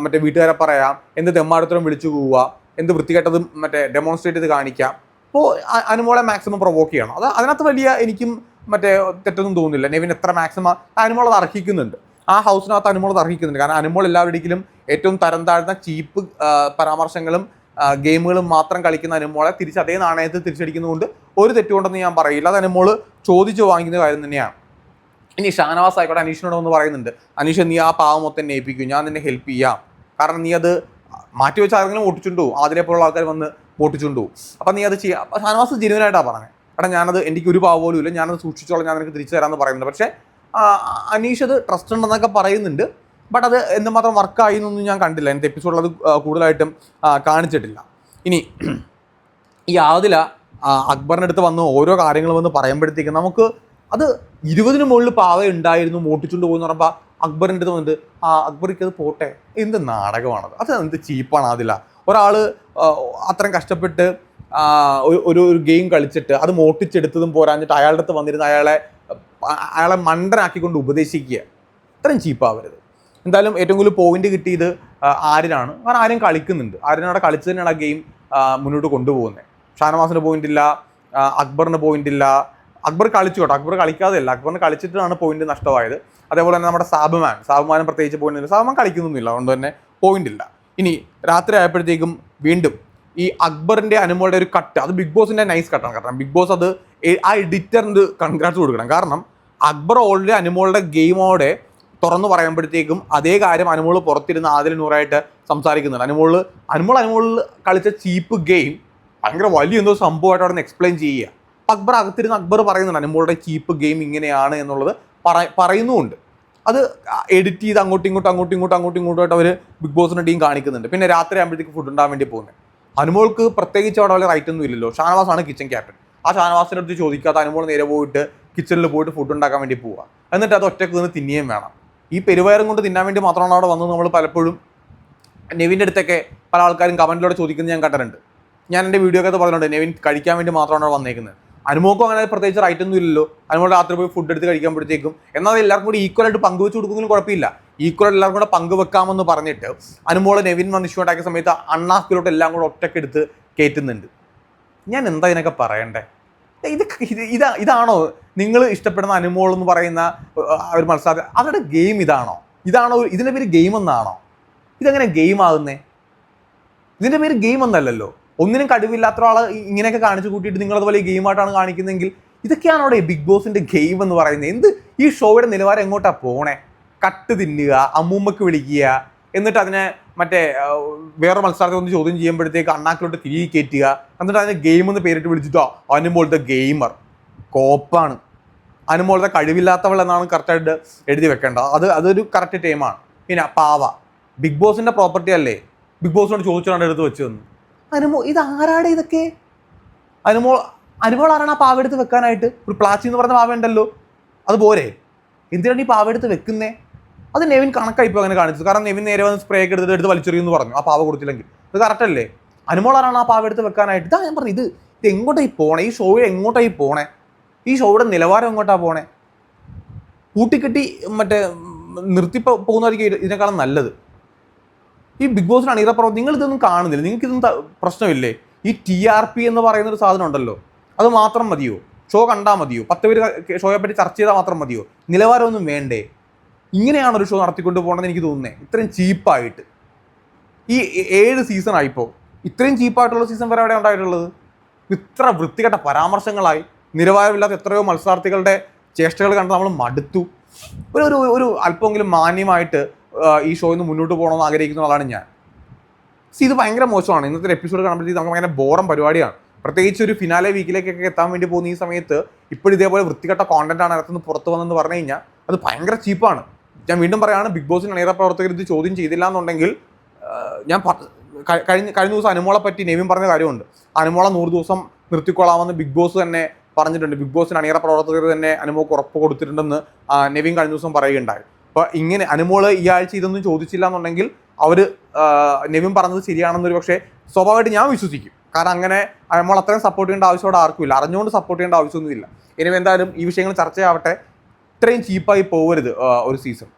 മറ്റേ വീട്ടുകാരെ പറയാം എന്ത് തെമ്മാടത്തരം വിളിച്ചു പോവുക എന്ത് വൃത്തികെട്ടതും മറ്റേ ഡെമോൺസ്ട്രേറ്റ് ചെയ്ത് കാണിക്കാം. അപ്പോൾ അനുമോളെ മാക്സിമം പ്രൊവോക്ക് ചെയ്യണം. അത് അതിനകത്ത് വലിയ എനിക്കും മറ്റേ തെറ്റൊന്നും തോന്നുന്നില്ല. നെവിൻ എത്ര മാക്സിമം അനുമോൾ അത് അർഹിക്കുന്നുണ്ട്. ആ ഹൗസിനകത്ത് അനുമോൾ അത് അർഹിക്കുന്നുണ്ട്. കാരണം അനുമോൾ എല്ലാവരുടെയും ഏറ്റവും തരം താഴ്ന്ന ചീപ്പ് പരാമർശങ്ങളും ഗെയിമുകളും മാത്രം കളിക്കുന്ന അനുമോളെ തിരിച്ച് അതേ നാണയത്തിൽ തിരിച്ചടിക്കുന്നതുകൊണ്ട് ഒരു തെറ്റുകൊണ്ടെന്ന് ഞാൻ പറയില്ല. അത് അനുമോൾ ചോദിച്ചു വാങ്ങിക്കുന്ന കാര്യം തന്നെയാണ്. ഇനി ഷാനവാസ് ആയിക്കോട്ടെ അനീഷിനോട് ഒന്ന് പറയുന്നുണ്ട് അനീഷ് നീ ആ പാവം മൊത്തം ഏൽപ്പിക്കും ഞാൻ നിന്നെ ഹെൽപ്പ് ചെയ്യാം. കാരണം നീ അത് മാറ്റി വെച്ച ആരെങ്കിലും ഓട്ടിച്ചുണ്ടോ? അതിലെ പോലുള്ള ആൾക്കാർ വന്ന് ഓട്ടിച്ചുണ്ടോ? അപ്പം നീ അത് ചെയ്യുക അപ്പം ഷാനവാസ് ജെനുവനായിട്ടാണ് പറഞ്ഞത് എടാ ഞാനത് എനിക്ക് ഒരു പാവ പോലും ഇല്ല ഞാനത് സൂക്ഷിച്ചോളാം ഞാൻ നിനക്ക് തിരിച്ചു തരാമെന്ന് പറയുന്നുണ്ട്. പക്ഷേ അനീഷ് അത് ട്രസ്റ്റ് ഉണ്ടെന്നൊക്കെ പറയുന്നുണ്ട് ബട്ട് അത് എന്തുമാത്രം വർക്കായി എന്നൊന്നും ഞാൻ കണ്ടില്ല. എന്റെ എപ്പിസോഡിൽ അത് കൂടുതലായിട്ടും കാണിച്ചിട്ടില്ല. ഇനി ഈ ആദില അക്ബറിന്റെ അടുത്ത് വന്ന് ഓരോ കാര്യങ്ങളും വന്ന് പറയുമ്പോഴത്തേക്കും നമുക്ക് അത് ഇരുപതിന് മുകളിൽ പാവ ഉണ്ടായിരുന്നു മോട്ടിച്ചുകൊണ്ട് പോകുന്ന പറയുമ്പോൾ അക്ബറിന്റെ വന്നിട്ട് ആ അക്ബറിക്ക് അത് പോട്ടെ എന്ത് നാടകമാണത്? അത് എന്ത് ചീപ്പാണ് അതില്ല ഒരാൾ അത്രയും കഷ്ടപ്പെട്ട് ഒരു- ഒരു ഗെയിം കളിച്ചിട്ട് അത് മോട്ടിച്ചെടുത്തതും പോരാഞ്ഞിട്ട് അയാളുടെ അടുത്ത് വന്നിരുന്ന അയാളെ അയാളെ മണ്ടനാക്കിക്കൊണ്ട് ഉപദേശിക്കുക. ഇത്രയും ചീപ്പാവരുത്. എന്തായാലും ഏറ്റവും കൂടുതൽ പോയിന്റ് കിട്ടിയത് ആരിനാണ് കാരണം ആരും കളിക്കുന്നുണ്ട്. ആര്യൻ അവിടെ കളിച്ചു തന്നെയാണ് ആ ഗെയിം മുന്നോട്ട് കൊണ്ടുപോകുന്നത് ഷാനവാസിന് പോയിന്റ് ഇല്ല അക്ബറിന് പോയിന്റ് ഇല്ല അക്ബർ കളിച്ചു കേട്ടോ. അക്ബർ കളിക്കാതെ അല്ല അക്ബറിന് കളിച്ചിട്ടാണ് പോയിന്റ് നഷ്ടമായത്. അതേപോലെ തന്നെ നമ്മുടെ സാബുമാൻ. സാബുമാനും പ്രത്യേകിച്ച് പോയിന്റ് ഇല്ല. സാബുമാൻ കളിക്കുന്നൊന്നുമില്ല. അതുകൊണ്ട് തന്നെ പോയിന്റ് ഇല്ല. ഇനി രാത്രി ആയപ്പോഴത്തേക്കും വീണ്ടും ഈ അക്ബറിന്റെ അനുമോളുടെ ഒരു കട്ട് അത് ബിഗ് ബോസിന്റെ നൈസ് കട്ടാണ് കാരണം ബിഗ് ബോസ് അത് ആ എഡിറ്ററിന് കൺഗ്രാറ്റ്സ് കൊടുക്കണം. കാരണം അക്ബർ ഓൾറെഡി അനുമോളുടെ ഗെയിമോടെ തുറന്നു പറയുമ്പോഴത്തേക്കും അതേ കാര്യം അനുമോൾ പുറത്തിരുന്ന് ആദിൽ നൂറായിട്ട് സംസാരിക്കുന്നുണ്ട്. അനുമോൾ അനുമോൾ അനുമോളിൽ കളിച്ച ചീപ്പ് ഗെയിം ഭയങ്കര വലിയ എന്തോ സംഭവമായിട്ട് അവിടെ നിന്ന് എക്സ്പ്ലെയിൻ ചെയ്യുക. അക്ബർ അകത്തിരുന്ന് അക്ബർ പറയുന്നുണ്ട് അനുമോളുടെ കീപ്പ് ഗെയിം ഇങ്ങനെയാണ് എന്നുള്ളത് പറ- പറയുന്നുമുണ്ട്. അത് എഡിറ്റ് ചെയ്ത് അങ്ങോട്ടും ഇങ്ങോട്ടും അങ്ങോട്ടും ഇങ്ങോട്ടും അങ്ങോട്ടും ഇങ്ങോട്ടുമായിട്ട് അവർ ബിഗ് ബോസിന്റെ ടീം കാണിക്കുന്നുണ്ട്. പിന്നെ രാത്രി ആകുമ്പോഴത്തേക്ക് ഫുഡ് ഉണ്ടാകാൻ വേണ്ടി പോകുന്നത് അനുമോൾക്ക് പ്രത്യേകിച്ച് അവിടെ വല്ല റൈറ്റ് ഒന്നും ഇല്ലല്ലോ. ഷാനവാസാണ് കിച്ചൺ ക്യാപ്റ്റൻ ആ ഷാനവാസിന്റെ അടുത്ത് ചോദിക്കാത്ത അനുമോൾ നേരെ പോയിട്ട് കിച്ചണിൽ പോയിട്ട് ഫുഡ് ഉണ്ടാക്കാൻ വേണ്ടി പോവുക എന്നിട്ട് അത് ഒറ്റയ്ക്ക് നിന്ന് തിന്നുകയും വേണം. ഈ പെരുവയറും കൊണ്ട് തിന്നാൻ വേണ്ടി മാത്രമാണ് അവിടെ വന്നത് നമ്മൾ പലപ്പോഴും. നെവിന്റെ അടുത്തൊക്കെ പല ആൾക്കാരും കമന്റിലൂടെ ചോദിക്കുന്നത് ഞാൻ കണ്ടിട്ടുണ്ട്. ഞാൻ എന്റെ വീഡിയോ ഒക്കെ പറഞ്ഞിട്ടുണ്ട് നെവിൻ കഴിക്കാൻ വേണ്ടി മാത്രമാണ് അവിടെ വന്നേക്കുന്നത്. അനുമോക്കും അങ്ങനെ പ്രത്യേകിച്ച് റൈറ്റ് ഒന്നും ഇല്ലല്ലോ. അനുമോൾ രാത്രി പോയി ഫുഡ് എടുത്ത് കഴിക്കുമ്പോഴത്തേക്കും എന്നാൽ എല്ലാവർക്കും കൂടി ഈക്വലായിട്ട് പങ്കുവെച്ച് കൊടുക്കുന്നതിന് കുഴപ്പമില്ല. ഈക്വൽ എല്ലാവർക്കും കൂടെ പങ്കുവെക്കാമെന്ന് പറഞ്ഞിട്ട് അനുമോൾ നെവിൻ വന്ന് ഉണ്ടാക്കിയ സമയത്ത് അണ്ണാക്കിലോട്ട് എല്ലാം കൂടെ ഒറ്റയ്ക്ക് എടുത്ത് കയറ്റുന്നുണ്ട് ഞാൻ എന്താ ഇതിനൊക്കെ പറയണ്ടേ? ഇത് ഇത് ഇതാ ഇതാണോ നിങ്ങൾ ഇഷ്ടപ്പെടുന്ന അനുമോൾ എന്ന് പറയുന്ന ഒരു മത്സരം അവരുടെ ഗെയിം ഇതാണോ? ഇതാണോ ഇതിന്റെ പേര് ഗെയിം എന്നാണോ? ഇതെങ്ങനെ ഗെയിം ആകുന്നേ? ഇതിന്റെ പേര് ഗെയിം എന്നല്ലല്ലോ. ഒന്നിനും കഴിവില്ലാത്ത ഒരാൾ ഇങ്ങനെയൊക്കെ കാണിച്ചു കൂട്ടിയിട്ട് നിങ്ങൾ അതുപോലെ ഗെയിമായിട്ടാണ് കാണിക്കുന്നതെങ്കിൽ ഇതൊക്കെയാണ് അവിടെ ബിഗ് ബോസിന്റെ ഗെയിം എന്ന് പറയുന്നത്. എന്ത്? ഈ ഷോയുടെ നിലവാരം എങ്ങോട്ടാ പോണേ? കട്ട് തിന്നുക അമ്മൂമ്മക്ക് വിളിക്കുക എന്നിട്ട് അതിനെ മറ്റേ വേറെ മത്സരത്തെ ഒന്ന് ചോദ്യം ചെയ്യുമ്പോഴത്തേക്ക് അണ്ണാക്കിലോട്ട് തിരികെ കയറ്റുക എന്നിട്ട് അതിനെ ഗെയിം എന്ന് പേരിട്ട് വിളിച്ചിട്ടോ? അനുമ്പോളത്തെ ഗെയിമർ കോപ്പാണ്. അനുമോളത്തെ കഴിവില്ലാത്തവൾ എന്നാണ് കറക്റ്റായിട്ട് എഴുതി വെക്കേണ്ടത്. അത് അതൊരു കറക്റ്റ് ടൈമാണ് പിന്നെ പാവ. ബിഗ് ബോസിന്റെ പ്രോപ്പർട്ടി അല്ലേ? ബിഗ് ബോസിനോട് ചോദിച്ചാണ് എടുത്ത് വെച്ച് തന്നു. അനുമോ ഇത് ആരാടെ ഇതൊക്കെ? അനുമോൾ അനുമോൾ ആരാണ് ആ പാവെടുത്ത് വെക്കാനായിട്ട്? ഒരു പ്ലാച്ചി എന്ന് പറഞ്ഞ പാവ ഉണ്ടല്ലോ അത് പോരെ? എന്തിനാണ് ഈ പാവെടുത്ത് വെക്കുന്നേ? അത് നെവിൻ കണക്കായി ഇപ്പോൾ അങ്ങനെ കാണിച്ചത്. കാരണം നെവിൻ നേരെ വന്ന് സ്പ്രേ ഒക്കെ എടുത്ത് എടുത്ത് വലിച്ചെറിയുമെന്ന് പറഞ്ഞു ആ പാവ കൊടുത്തില്ലെങ്കിൽ. ഇത് കറക്റ്റ് അല്ലേ? അനുമോൾ ആരാണ് ആ പാവെടുത്ത് വെക്കാനായിട്ട്? ഇതാ ഞാൻ പറഞ്ഞു ഇത് എങ്ങോട്ടായി പോണേ? ഈ ഷോ എങ്ങോട്ടായി പോണേ? ഈ ഷോയുടെ നിലവാരം എങ്ങോട്ടാണ് പോണേ? കൂട്ടിക്കെട്ടി മറ്റേ നിർത്തി പോകുന്നതായിരിക്കും ഇത് ഇതിനേക്കാളും നല്ലത്. ഈ ബിഗ് ബോസിന് അണിയറ പ്രവർത്തി നിങ്ങൾ ഇതൊന്നും കാണുന്നില്ല. നിങ്ങൾക്ക് ഇതൊന്നും പ്രശ്നമില്ലേ? ഈ ടി ആർ പി എന്ന് പറയുന്ന ഒരു സാധനം ഉണ്ടല്ലോ. അത് മാത്രം മതിയോ? ഷോ കണ്ടാൽ മതിയോ? പത്ത് പേര് ഷോയെ പറ്റി ചർച്ച ചെയ്താൽ മാത്രം മതിയോ? നിലവാരമൊന്നും വേണ്ടേ? ഇങ്ങനെയാണ് ഒരു ഷോ നടത്തിക്കൊണ്ട് പോകണമെന്ന് എനിക്ക് തോന്നുന്നത് ഇത്രയും ചീപ്പായിട്ട്. ഈ ഏഴ് സീസൺ ആയിപ്പോൾ ഇത്രയും ചീപ്പായിട്ടുള്ള സീസൺ വരെ അവിടെ ഉണ്ടായിട്ടുള്ളത്? ഇത്ര വൃത്തികെട്ട പരാമർശങ്ങളായി നിലവാരമില്ലാത്ത എത്രയോ മത്സരാർത്ഥികളുടെ ചേഷ്ടകൾ കണ്ട് നമ്മൾ മടുത്തു. ഒരു ഒരു ഒരു അല്പമെങ്കിലും മാന്യമായിട്ട് ഈ ഷോയിൽ നിന്ന് മുന്നോട്ട് പോകണമെന്ന് ആഗ്രഹിക്കുന്ന ആളാണ് ഞാൻ. സി ഇത് ഭയങ്കര മോശമാണ്. ഇന്നത്തെ എപ്പിസോഡ് കാണുമ്പോഴത്തേക്ക് നമുക്ക് ഭയങ്കര ബോറം പരിപാടിയാണ്. പ്രത്യേകിച്ച് ഒരു ഫിനാലെ വീക്കിലേക്കൊക്കെ എത്താൻ വേണ്ടി പോകുന്ന ഈ സമയത്ത് ഇപ്പോഴും ഇതേപോലെ വൃത്തികെട്ട കോണ്ടന്റ് ആണ് അകത്തുനിന്ന് പുറത്തു വന്നെന്ന് പറഞ്ഞു കഴിഞ്ഞാൽ അത് ഭയങ്കര ചീപ്പാണ് ഞാൻ വീണ്ടും പറയാണ് ബിഗ് ബോസിന് അണിയറ പ്രവർത്തകർ ഇത് ചോദ്യം ചെയ്തില്ല എന്നുണ്ടെങ്കിൽ ഞാൻ കഴിഞ്ഞ കഴിഞ്ഞ ദിവസം അനുമോളെ പറ്റി നെവിൻ പറഞ്ഞ കാര്യമുണ്ട്. അനുമോളെ നൂറ് ദിവസം നിർത്തിക്കൊള്ളാമെന്ന് ബിഗ് ബോസ് തന്നെ പറഞ്ഞിട്ടുണ്ട്. ബിഗ് ബോസിന് അണിയറ പ്രവർത്തകർ തന്നെ അനുമോക്ക് ഉറപ്പ് കൊടുത്തിട്ടുണ്ടെന്ന് നെവിൻ കഴിഞ്ഞ ദിവസം പറയുകയുണ്ടായി. അപ്പോൾ ഇങ്ങനെ അനുമോൾ ഈ ആഴ്ച ഇതൊന്നും ചോദിച്ചില്ല എന്നുണ്ടെങ്കിൽ അവർ നെവിൻ പറഞ്ഞത് ശരിയാണെന്നൊരു പക്ഷേ സ്വാഭാവികമായിട്ട് ഞാൻ വിശ്വസിക്കും. കാരണം അങ്ങനെ നമ്മൾ അത്രയും സപ്പോർട്ട് ചെയ്യേണ്ട ആവശ്യം ആർക്കുമില്ല അറിഞ്ഞുകൊണ്ട് സപ്പോർട്ട് ചെയ്യേണ്ട ആവശ്യമൊന്നുമില്ല ഇനി എന്തായാലും ഈ വിഷയങ്ങൾ ചർച്ചയാവട്ടെ. ഇത്രയും ചീപ്പായി പോകരുത് ഒരു സീസൺ